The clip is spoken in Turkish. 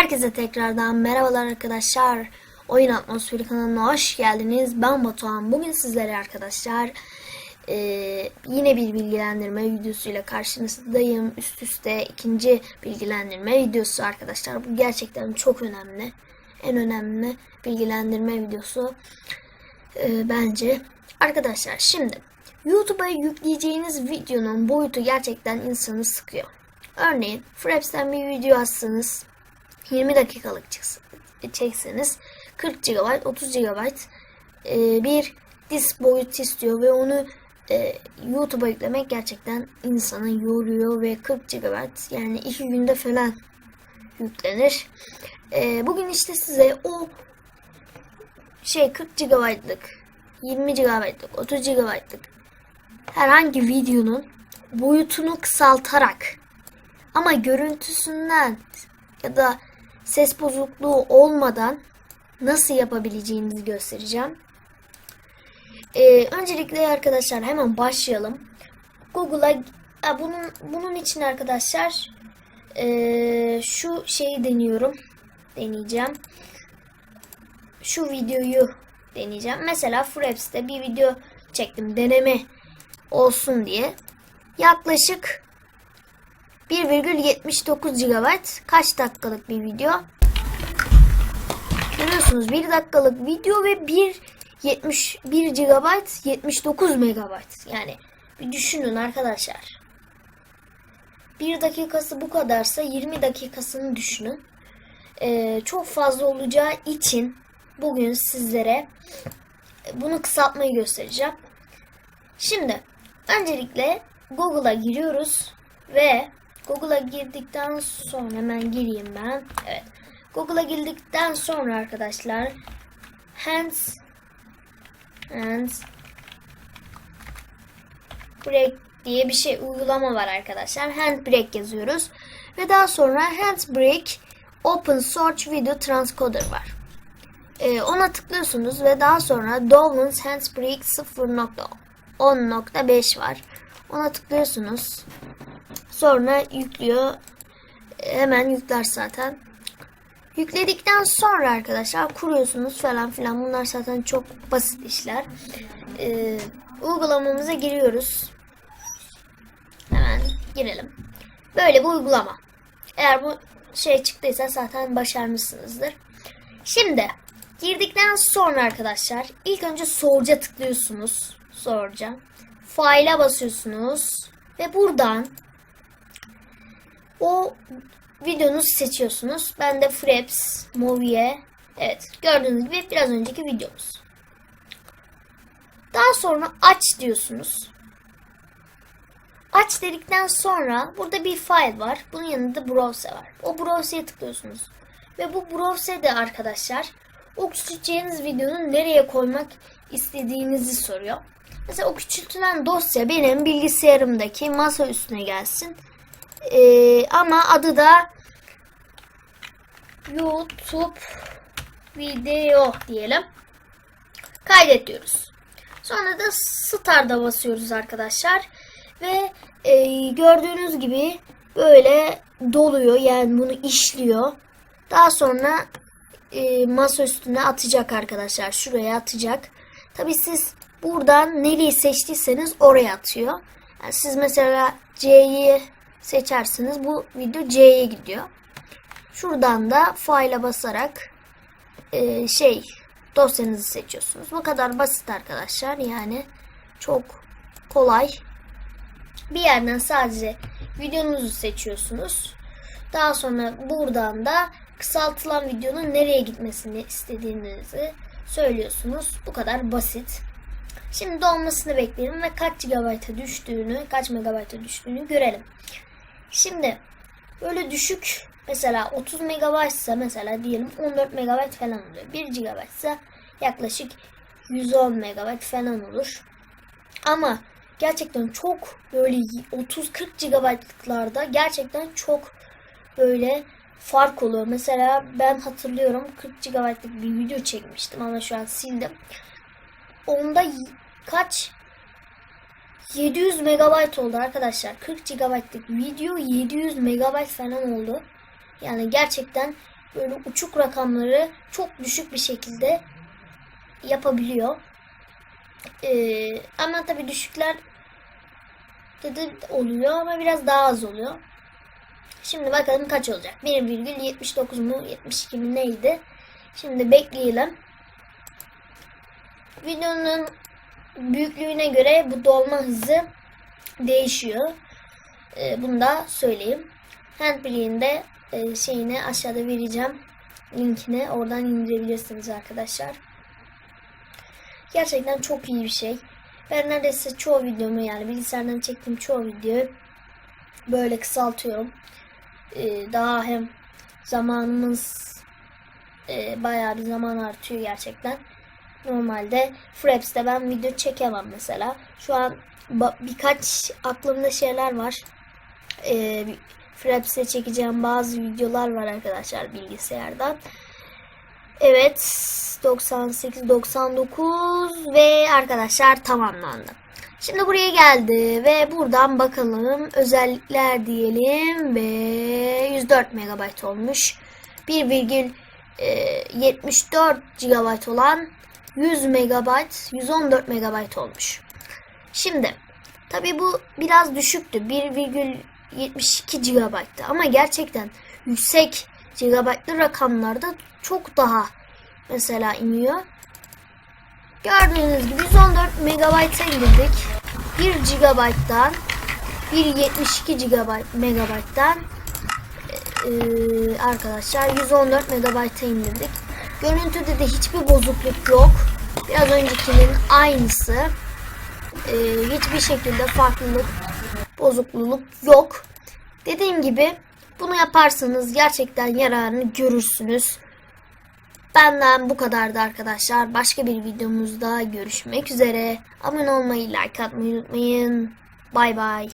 Herkese tekrardan merhabalar arkadaşlar. Oyun Atmosferi kanalına hoş geldiniz. Ben Batuhan. Bugün sizlere arkadaşlar eee, yine bir bilgilendirme videosuyla karşınızdayım. Üst üste ikinci bilgilendirme videosu arkadaşlar. Bu gerçekten çok önemli. En önemli bilgilendirme videosu eee, bence. Arkadaşlar şimdi YouTube'a yükleyeceğiniz videonun boyutu gerçekten insanı sıkıyor. Örneğin Fraps'ten bir video atsanız 20 dakikalık çıksın, çekseniz 40 GB, 30 GB e, bir disk boyutu istiyor ve onu e, YouTube'a yüklemek gerçekten insanı yoruyor ve 40 GB yani 2 günde falan yüklenir. E, bugün işte size o şey 40 GB'lık, 20 GB'lık, 30 GB'lık herhangi videonun boyutunu kısaltarak ama görüntüsünden ya da ses bozukluğu olmadan nasıl yapabileceğimizi göstereceğim. Ee, öncelikle arkadaşlar hemen başlayalım. Google'a bunun bunun için arkadaşlar ee, şu şeyi deniyorum. Deneyeceğim. Şu videoyu deneyeceğim. Mesela Fraps'te bir video çektim. Deneme olsun diye. Yaklaşık 1,79 GB kaç dakikalık bir video? Görüyorsunuz 1 dakikalık video ve 1 71 GB 79 MB. Yani bir düşünün arkadaşlar. 1 dakikası bu kadarsa 20 dakikasını düşünün. Ee, çok fazla olacağı için bugün sizlere bunu kısaltmayı göstereceğim. Şimdi öncelikle Google'a giriyoruz ve Google'a girdikten sonra hemen gireyim ben. Evet. Google'a girdikten sonra arkadaşlar hands hands break diye bir şey uygulama var arkadaşlar. Handbrake yazıyoruz. Ve daha sonra Handbrake Open Source Video Transcoder var. Ee, ona tıklıyorsunuz ve daha sonra Dolan's Handbrake 0.10.5 var. Ona tıklıyorsunuz. Sonra yüklüyor. Hemen yükler zaten. Yükledikten sonra arkadaşlar kuruyorsunuz falan filan. Bunlar zaten çok basit işler. Ee, uygulamamıza giriyoruz. Hemen girelim. Böyle bir uygulama. Eğer bu şey çıktıysa zaten başarmışsınızdır. Şimdi girdikten sonra arkadaşlar ilk önce soruca tıklıyorsunuz. Soruca. File'a basıyorsunuz. Ve buradan o videonuzu seçiyorsunuz. Ben de Fraps, Movie. Evet gördüğünüz gibi biraz önceki videomuz. Daha sonra aç diyorsunuz. Aç dedikten sonra burada bir file var. Bunun yanında browse var. O browse'ye tıklıyorsunuz. Ve bu browse'de arkadaşlar o küçülteceğiniz videonun nereye koymak istediğinizi soruyor. Mesela o küçültülen dosya benim bilgisayarımdaki masa üstüne gelsin. Ee, ama adı da YouTube video diyelim. Kaydet diyoruz. Sonra da Start'a basıyoruz arkadaşlar. Ve e, gördüğünüz gibi böyle doluyor. Yani bunu işliyor. Daha sonra e, masa üstüne atacak arkadaşlar. Şuraya atacak. Tabi siz buradan nereyi seçtiyseniz oraya atıyor. Yani siz mesela C'yi seçersiniz. Bu video C'ye gidiyor. Şuradan da file'a basarak e, şey dosyanızı seçiyorsunuz. Bu kadar basit arkadaşlar. Yani çok kolay. Bir yerden sadece videonuzu seçiyorsunuz. Daha sonra buradan da kısaltılan videonun nereye gitmesini istediğinizi söylüyorsunuz. Bu kadar basit. Şimdi dolmasını bekleyelim ve kaç GB'a düştüğünü, kaç megabayta düştüğünü görelim. Şimdi böyle düşük mesela 30 MB ise mesela diyelim 14 MB falan oluyor. 1 GB ise yaklaşık 110 MB falan olur. Ama gerçekten çok böyle 30-40 GB'lıklarda gerçekten çok böyle fark oluyor. Mesela ben hatırlıyorum 40 GB'lık bir video çekmiştim ama şu an sildim. Onda kaç 700 MB oldu arkadaşlar. 40 GB'lık video 700 MB falan oldu. Yani gerçekten böyle uçuk rakamları çok düşük bir şekilde yapabiliyor. Ee, ama tabii düşükler de de oluyor ama biraz daha az oluyor. Şimdi bakalım kaç olacak? 1,79 mu 72 mi neydi? Şimdi bekleyelim. Videonun büyüklüğüne göre bu dolma hızı değişiyor. Ee, bunu da söyleyeyim. Handbreak'in de e, şeyini aşağıda vereceğim. Linkini oradan indirebilirsiniz arkadaşlar. Gerçekten çok iyi bir şey. Ben neredeyse çoğu videomu yani bilgisayardan çektiğim çoğu videoyu böyle kısaltıyorum. Ee, daha hem zamanımız e, bayağı bir zaman artıyor gerçekten. Normalde Fraps'te ben video çekemem mesela. Şu an birkaç aklımda şeyler var. Ee, Fraps'te çekeceğim bazı videolar var arkadaşlar bilgisayardan. Evet 98 99 ve arkadaşlar tamamlandı. Şimdi buraya geldi ve buradan bakalım özellikler diyelim ve 104 MB olmuş. 1,74 GB olan 100 MB 114 MB olmuş. Şimdi tabi bu biraz düşüktü 1,72 GB'tı ama gerçekten yüksek GB'lı rakamlarda çok daha mesela iniyor. Gördüğünüz gibi 114 MB'a indirdik. 1 GB'dan 1.72 GB megabayttan eee, arkadaşlar 114 MB'a indirdik. Görüntüde de hiçbir bozukluk yok. Biraz öncekinin aynısı. Eee, hiçbir şekilde farklılık, bozukluluk yok. Dediğim gibi bunu yaparsanız gerçekten yararını görürsünüz. Benden bu kadardı arkadaşlar. Başka bir videomuzda görüşmek üzere. Abone olmayı, like atmayı unutmayın. Bay bay.